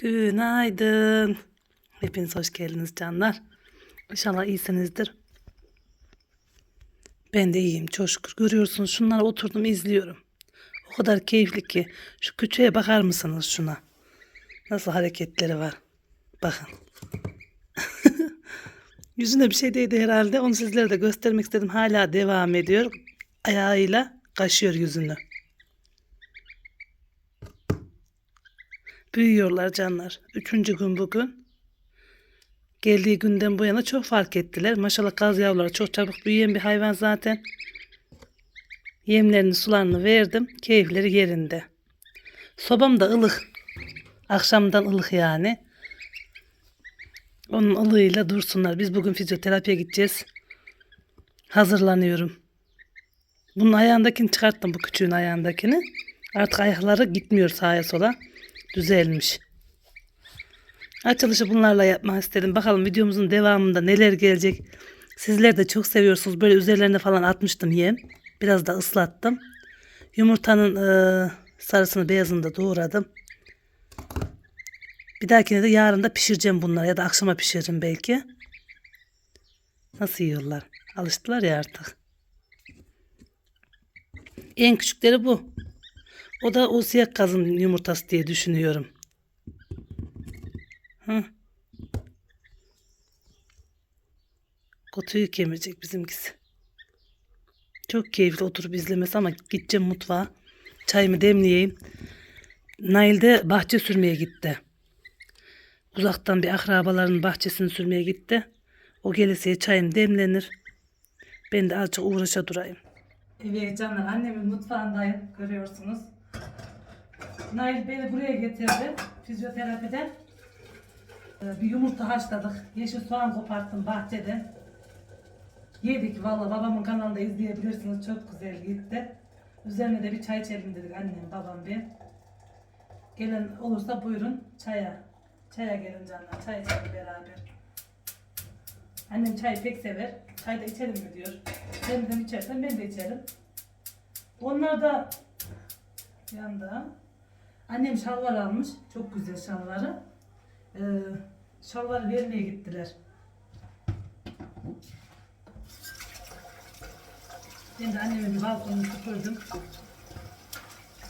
Günaydın. Hepiniz hoş geldiniz canlar. İnşallah iyisinizdir. Ben de iyiyim çok şükür. Görüyorsunuz şunlara oturdum izliyorum. O kadar keyifli ki. Şu küçüğe bakar mısınız şuna? Nasıl hareketleri var. Bakın. Yüzüne bir şey değdi herhalde. Onu sizlere de göstermek istedim. Hala devam ediyor. Ayağıyla kaşıyor yüzünü. Büyüyorlar canlar. Üçüncü gün bugün. Geldiği günden bu yana çok fark ettiler. Maşallah kaz yavruları çok çabuk büyüyen bir hayvan zaten. Yemlerini sularını verdim. Keyifleri yerinde. Sobam da ılık. Akşamdan ılık yani. Onun ılığıyla dursunlar. Biz bugün fizyoterapiye gideceğiz. Hazırlanıyorum. Bunun ayağındakini çıkarttım bu küçüğün ayağındakini. Artık ayakları gitmiyor sağa sola. Düzelmiş. Açılışı bunlarla yapmak istedim. Bakalım videomuzun devamında neler gelecek. Sizler de çok seviyorsunuz. Böyle üzerlerine falan atmıştım yem. Biraz da ıslattım. Yumurtanın e, sarısını beyazını da doğradım. Bir dahakine de yarın da pişireceğim bunları ya da akşama pişiririm belki. Nasıl yiyorlar? Alıştılar ya artık. En küçükleri bu. O da o siyah kazın yumurtası diye düşünüyorum. Hı. Kutuyu kemirecek bizimkisi. Çok keyifli oturup izlemesi ama gideceğim mutfağa. Çayımı demleyeyim. Nail de bahçe sürmeye gitti. Uzaktan bir akrabaların bahçesini sürmeye gitti. O gelesiye çayım demlenir. Ben de azıcık uğraşa durayım. Evet canlar annemin mutfağındayım görüyorsunuz. Nail beni buraya getirdi fizyoterapiden. Ee, Bir yumurta haşladık. Yeşil soğan koparttım bahçeden. Yedik valla babamın kanalında izleyebilirsiniz. Çok güzel gitti. Üzerine de bir çay içelim dedik annem babam ben. Gelen olursa buyurun çaya. Çaya gelin canlar. Çay içelim beraber. Annem çayı pek sever. Çay da içelim mi diyor. Sen de içersen ben de içerim. Onlar da yanda. Annem şalvar almış. Çok güzel şalvarı. Ee, şalvarı vermeye gittiler. Ben de anneme bir balkonu süpürdüm.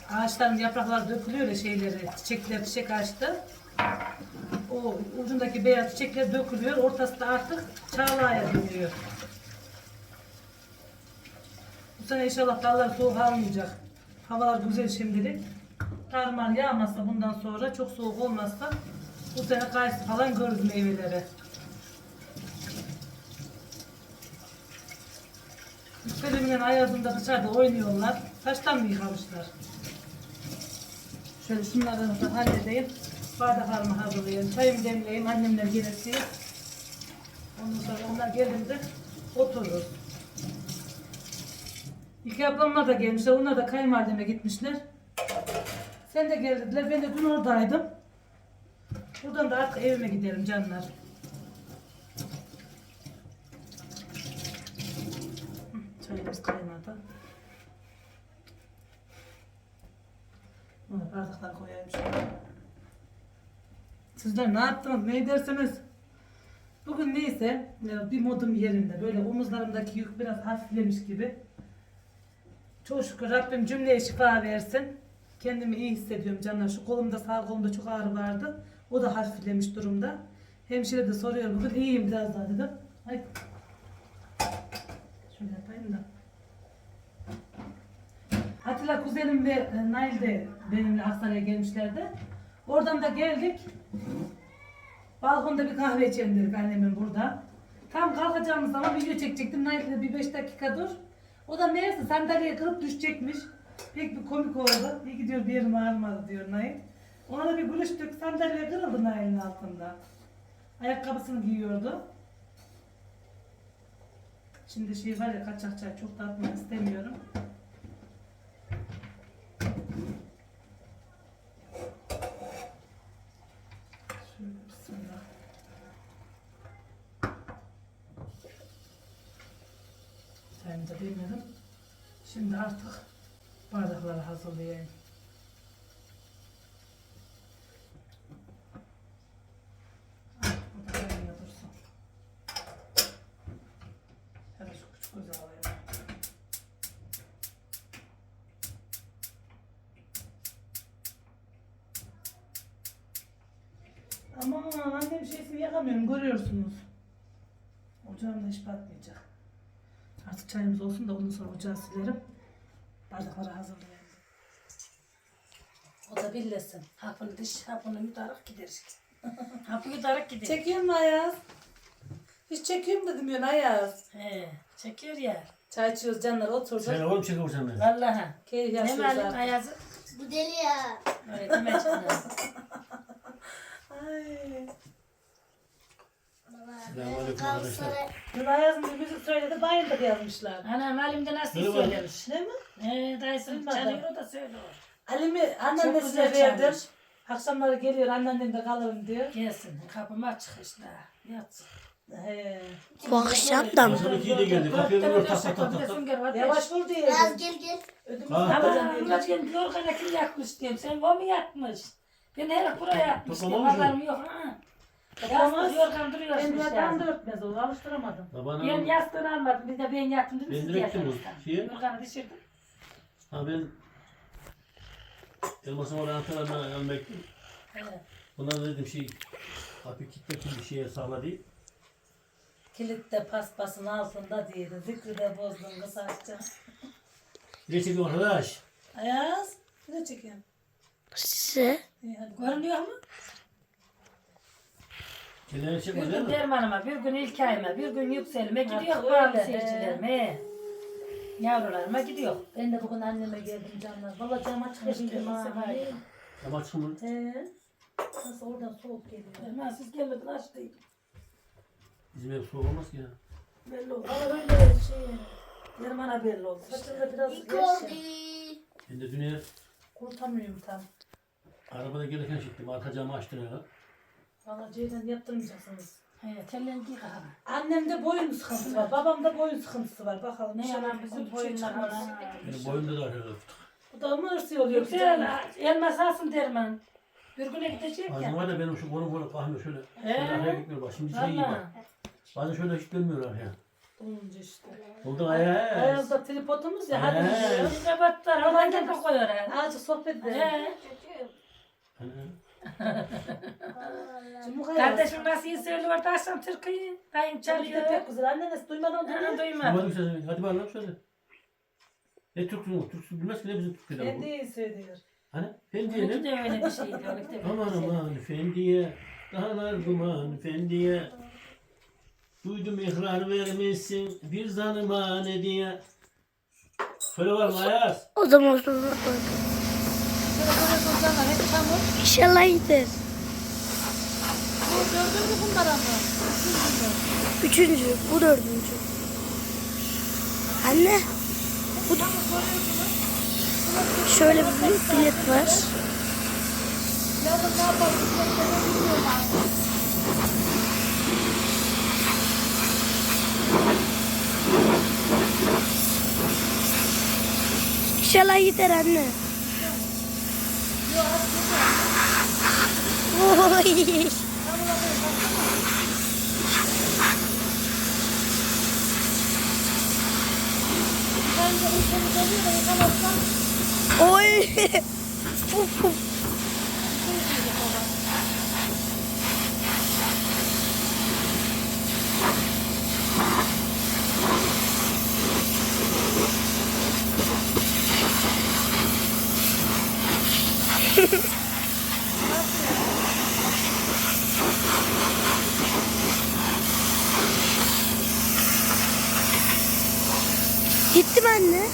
Ağaçların yaprakları dökülüyor ya şeyleri. Çiçekler çiçek açtı. O ucundaki beyaz çiçekler dökülüyor. Ortası da artık çağlaya dönüyor. Bu sene inşallah dallar soğuk almayacak. Havalar güzel şimdilik. Karmar yağmazsa bundan sonra çok soğuk olmazsa bu sene kayısı falan görürüz meyveleri. Üstelimden ayazında dışarıda oynuyorlar. Taştan mı yıkamışlar? Şöyle şunları da halledeyim. Bardaklarımı hazırlayayım. Çayımı demleyeyim. Annemler gelirse. Ondan sonra onlar gelince otururuz. İki ablamlar da gelmişler. Onlar da kayınvalideme gitmişler. Sen de geldiler. Ben de dün oradaydım. Buradan da artık evime gidelim canlar. Çayımız kaynadı. Bunu bardaklar koyayım şöyle. Sizler ne yaptınız? Ne edersiniz? Bugün neyse e, bir modum yerinde. Böyle omuzlarımdaki yük biraz hafiflemiş gibi. Çok şükür Rabbim cümleye şifa versin. Kendimi iyi hissediyorum canlar. Şu kolumda sağ kolumda çok ağrı vardı. O da hafiflemiş durumda. Hemşire de soruyor bugün iyiyim biraz daha dedim. Ay. Şöyle yapayım da. Atilla kuzenim ve e, Nail de benimle hastaneye gelmişlerdi. Oradan da geldik. Balkonda bir kahve içelim dedik annemin burada. Tam kalkacağımız zaman video çekecektim. Nail de bir beş dakika dur. O da neyse sandalyeye kırıp düşecekmiş. Pek bir komik oldu. İyi gidiyor bir yerim ağrımadı diyor Nail. Ona da bir gülüştük. Sandalye kırıldı Nail'in altında. Ayakkabısını giyiyordu. Şimdi şey var ya kaçak çay çok da atmak istemiyorum. Çayımı da bilmiyorum. Şimdi artık bardakları hazırlayayım. Aman annem şeysini yakamıyorum görüyorsunuz. Ocağım da hiç patlayacak. Artık çayımız olsun da ondan sonra ocağı silerim. Bardakları hazırlayayım. O da birlesin. Hapını diş, hapını yutarak gideriz. Hapı yutarak gideriz. Çekiyor mu Ayaz? Hiç çekiyor mu dedim ya Ayaz. He, çekiyor ya. Çay içiyoruz canlar oturduk. Sen oğlum çekiyor sen beni. Vallahi. Keyif Ne yaşıyoruz malum artık. ayazı? Bu deli ya. Öyle deme canım. Ay. Galatasaray Ayaz'ın bir müzik söyledi bayıldık yazmışlar. Anam halimde nasıl Merhaba. söylemiş. Değil mi? He, dayısın Duymadım. çalıyor da söylüyor. Ali'mi Çok anneannesine güzel verdim. çalmış. Akşamları geliyor anneannemde kalırım diyor. Gelsin, kapımı açık işte. Yatsın. He. Bu akşam da mı? İkiye de geldi. Kapıya vuruyor tak tak tak tak. tak. Yavaş vur diye. Biraz gel gel. Ödümüz Ha. Ama diye. Murat geldi yorgana kim yakmış diyorum. Sen o mu yakmış? Ben her buraya yakmış diyorum. Toplamamış mı? Haberim yok ha. Yastık yorgan duruyor Ben şimdi da örtmez onu alıştıramadım. Babana Ben yastığını almadım. Bir de ben yattım dedim. Ben siz direkt yattınız. şeye- Yorganı düşürdüm. ha ben elmasım oraya almaya gittim. Evet. Bunlar dedim şey kapı kilitli bir şeye sağla değil. Kilitte paspasın altında diyelim. Zikri de bozdun kısaca. Ne çekiyor arkadaş? Ayaz. Bir de çekeyim. Size. İyi hadi. Görünüyor mu? Kenara Bir değil gün mi? Dermanıma, bir gün İlkay'ıma, bir gün Yüksel'ime gidiyor Artık bazı öyle, seyircilerime. Yavrularıma gidiyor. Ben de bugün anneme geldim canlar. Valla cam açık yaşayacağım ha. Sefer. Ama çıkın mı? He. Nasıl oradan soğuk geliyor. Derman siz gelmedin açtıydım. Bizim ev soğuk olmaz ki ya. Belli oldu. Valla öyle şey. Derman'a belli oldu. işte. Saçımda biraz ya. Ben de dünya Kurtamıyorum tam. arabada gelirken çektim. Arka camı açtım ya. Valla Ceylan yaptırmayacaksınız. He, tellendi kahve. Annemde boyun sıkıntısı var. Babamda boyun sıkıntısı var. Bakalım. Ne inşallah yalan bizim boyunlar bana. Benim boyumda da var herhalde. Bu da mı hırsı oluyor? Yüksel, elmas alsın Derman. Bir güne gidecek Bazen ya. var da benim şu kolum kolum kahve şöyle. Şöyle He. arkaya gitmiyor bak. Şimdi şey iyi bak. Valla. Bazen şöyle hiç dönmüyorlar ya. Bulunca işte. Oldu ayağa. Ayağımızda tripodumuz ya. Hadi He. gidiyor. Biz de batlar, oradan gelip koyuyor ha. Azıcık sohbet edelim. He. Cumhuriyet. Kardeşim nasıl iyi söylüyor da akşam türküyü. Dayım Çalıyor. Pek güzel. Anneniz duymadan Ha, duruyor. duymadım. Duymadım sesini. Hadi bağıralım söyle. Ne Türkçü mü? Türkçü bilmez ki ne bizim Türkçüler bu. Kendi iyi söylüyor. Hani? Fendiye de öyle bir şeydi. De öyle Aman bir şeydi. aman Fendiye. Dağlar duman Fendiye. Duydum ihrar vermişsin bir zanıma ne diye. Söyle var mı Ayaz? O zaman sonra koy. İnşallah gider. Gördün mü bunları ama? Üçüncü. Bu dördüncü. Anne. Bu Şöyle bir bilet var. Yarın ne yapalım? İnşallah gider anne. Oy. Oy. Gittim anne.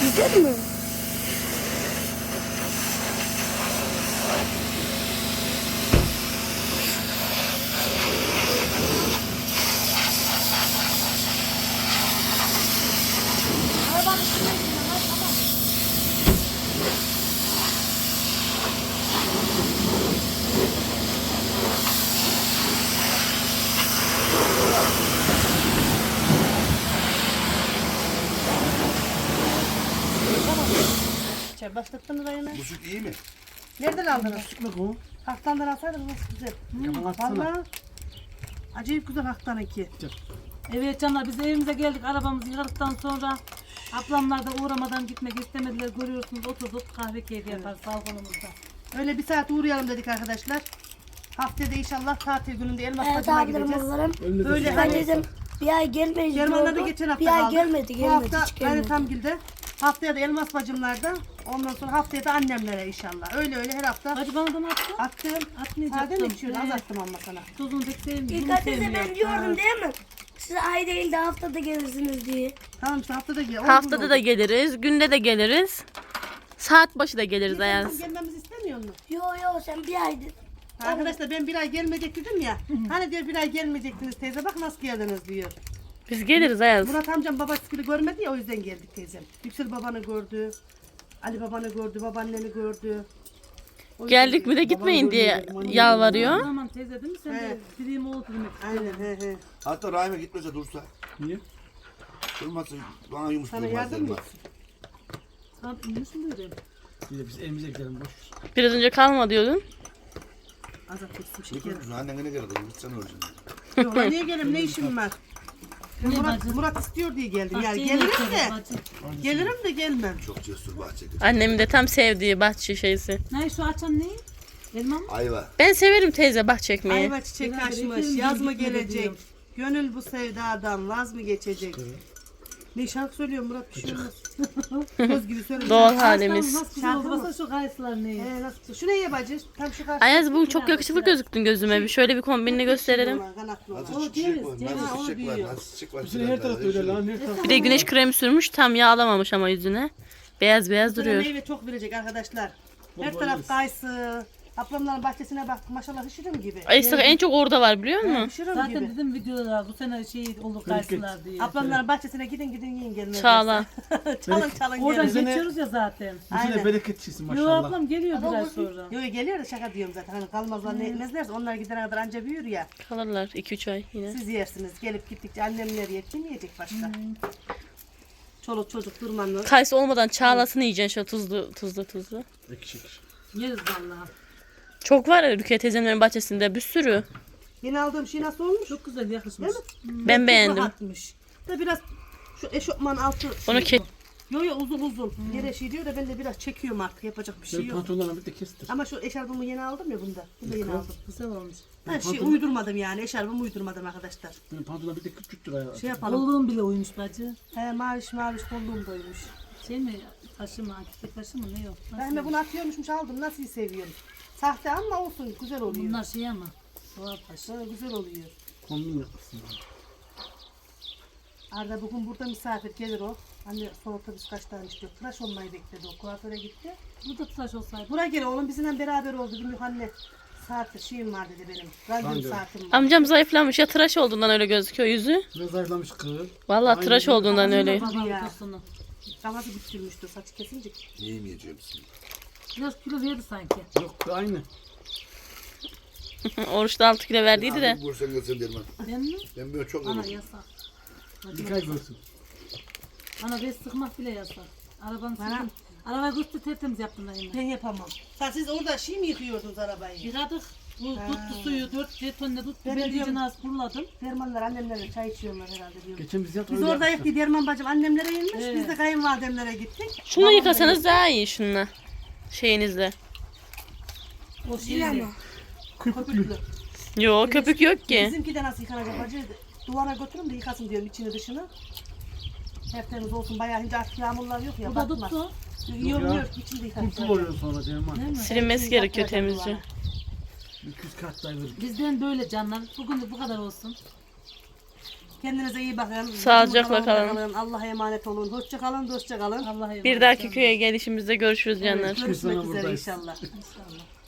Gider mi? Çay. Başlattınız ayına. Bu süt iyi mi? Nereden aldınız? Çıkmak o. Haktan'dan alsaydınız nasıl güzel. Yaman atsana. Valla. Acayip güzel Haktan iki. Evet canlar biz evimize geldik arabamızı yıkadıktan sonra ablamlar da uğramadan gitmek istemediler görüyorsunuz oturduk kahve keyfi yaparız balkonumuzda. Öyle bir saat uğrayalım dedik arkadaşlar. Haftaya da inşallah tatil gününde elmas Evet bacıma gideceğiz. onlarım. Böyle Ben hani dedim bir ay gelmeyiz Germanlar da geçen hafta Bir ay kaldık. gelmedi Bu gelmedi hafta hiç gelmedi. tam gilde. Haftaya da elmas bacımlarda. Ondan sonra haftaya da annemlere inşallah. Öyle öyle her hafta Hacı bana da mı attın? attım. Atmayacaktım. Mi içiyorsun? Az Ee, attım ama sana. Tuzunu pek sevmiyorum. İlk bunu sevmiyorum. ben diyordum değil mi? Siz ay değil de haftada gelirsiniz diye. Tamam işte haftada gel. Haftada da geliriz, günde de geliriz. Saat başı da geliriz Ayaz. Gelmemizi istemiyor musun? Yo yo sen bir ay dedin. Arkadaşlar ben bir ay gelmeyecek dedim ya. Hani diyor bir ay gelmeyecektiniz teyze bak nasıl geldiniz diyor. Biz geliriz Ayaz. Murat amcam babasını görmedi ya o yüzden geldik teyzem. Yüksel babanı gördü. Ali babanı gördü, babaanneni gördü. O yüzden Geldik mi de gitmeyin diye yalvarıyor. Tamam teyze değil mi sen de dileğim oldu demek. Aynen he he. Hatta Rahime gitmese dursa. Niye? Durmasa bana yumuş Sana durmaz yardım mı elmas. etsin? Tamam nasıl böyle? Bir de biz evimize gidelim boş. Biraz önce kalma diyordun. Azat etsin Ne şekerim. konuşuyorsun? Annene ne geldi? Gitsene oradan. Yok niye gelim ne işim var? Murat, bacım? Murat istiyor diye geldim. Yani gelirim de. bacım. Gelirim de gelmem. Çok cesur bahçede. Annemin de tam sevdiği bahçe şeysi. Ne şu açan ne? Elma mı? Ayva. Ben severim teyze bah çekmeyi. Ayva çiçek açmış. Yaz mı gitmedi gelecek? diyorum. Gönül bu sevdadan vaz mı geçecek? Ne şarkı söylüyor Murat bir şey olmaz. Söz gibi söyle. Doğal halimiz. Şarkı şu kayısılar ne? Ee, nasıl? Şu ne ye bacı? Tam şu karşı. Ayaz bugün çok yakışıklı gözüktün gözüme. Bir şöyle bir kombinini gösterelim. Kanatlı olan. Nasıl çiçek ceviz, var? ceviz. Ha, Nasıl çiçek var? büyüyor. Nasıl çiçek var? Bizim her tarafta öyle lan. Her tarafta. Bir de güneş kremi sürmüş tam yağlamamış ama yüzüne. Beyaz beyaz Bu duruyor. meyve çok verecek arkadaşlar. Her taraf kayısı. Ablamların bahçesine bak maşallah hışırım gibi. Ay işte en çok orada var biliyor musun? Hışırım Zaten gibi. dedim videoda bu sene şey olur kayısılar diye. Ablamların bahçesine gidin gidin yiyin gelin. Çağla. çalın çalın Oradan gelin. geçiyoruz ya zaten. Bu Aynen. sene bereketçisin Yo maşallah. ablam geliyor bir ay sonra. Yo yo, geliyor da şaka diyorum zaten. Hani kalmazlar ne etmezlerse onlar gidene kadar anca büyür ya. Kalırlar 2-3 ay yine. Siz yersiniz. Gelip gittikçe annemler yer. Kim yiyecek başka? Çoluk çocuk durmanlı. Kayısı olmadan çağlasını yiyeceksin şöyle tuzlu tuzlu tuzlu. Ekşik. Yeriz vallahi. Çok var Rukiye teyzemlerin bahçesinde bir sürü. Yeni aldığım şey nasıl olmuş? Çok güzel yakışmış. Değil mi? Ben beğendim. Rahatmış. Da biraz şu eşofman altı Onu şey. ke Yo yo uzun uzun. Yere şey diyor da ben de biraz çekiyorum artık. Yapacak bir şey yok. pantolonlarla birlikte kestir. Ama şu eşarbımı yeni aldım ya bunda. Bunu da yeni aldım. Güzel olmuş. Ha, şey uydurmadım yani. Eşarbımı uydurmadım arkadaşlar. Benim pantolonlar bir de küçüktür ayağı. Şey yapalım. Kolluğum bile uymuş bacı. He maviş maviş kolluğum doymuş. Şey mi taşı mı akik taşı mı ne yok. Nasıl? Ben de bunu atıyormuşmuş aldım. Nasıl seviyorum. Sahte ama olsun güzel oluyor. Bunlar şey ama doğal taş. Güzel oluyor. Kombin yapmışsın. Arda bugün burada misafir gelir o. Anne son otobüs kaçtan istiyor. Tıraş olmayı bekledi o. Kuaföre gitti. Bu da tıraş olsaydı. Buraya gel oğlum bizimle beraber oldu. Bir anne saati şeyim var dedi benim. Randevu. saatim var. Amcam zayıflamış ya tıraş olduğundan öyle gözüküyor yüzü. Biraz zayıflamış kız. Vallahi tıraş olduğundan öyle. Babam Ya. tosunu. Kafası bitirmiştir saçı kesince. Yiyemeyeceğim seni. Biraz kilo verdi sanki. Yok aynı. Oruçta 6 kilo verdiydi de. Abi Vursan gelsen derim ben. Ben mi? Ben böyle çok Ana olurum. yasak. İlk ay görsün. Ana bez sıkmak bile yasak. Arabanı Bana- sıktım. Arabayı götür tertemiz yaptım da yine. Ben yapamam. Sen siz orada şey mi yıkıyordunuz arabayı? Yıkadık. Bu tuttu suyu dört jetonla tuttu. Ben Ben, de de diyorum- az kuruladım. Dermanlar annemlerle çay içiyorlar herhalde diyorum. Geçen biz yat Biz öyle orada yapmışlar. hep Derman bacım annemlere inmiş. Evet. Biz de kayınvalidemlere gittik. Şunu yıkasanız daha iyi şununla. Şeyinizle. O şeydi. Köpüklü. Yo köpük yok ki. Bizimki de nasıl yıkanacak bacı? Duvara götürün de yıkasın diyorum içini dışını. Hep temiz olsun. Bayağı hince artık yağmurlar yok ya. Bu da batmaz. tuttu. Yiyor. İçini de yıkasın. Kurtul oluyor sonra Ceyman. Değil mi? Silinmesi gerekiyor temizce. 200 kat dayılır. Bizden böyle canlar. Bugün de bu kadar olsun. Kendinize iyi bakın. Sağlıcakla kalın. Allah'a emanet olun. Hoşça kalın, dostça kalın. Allah'a emanet Bir dahaki köye gelişimizde görüşürüz canlar. Görüşmek üzere. İnşallah.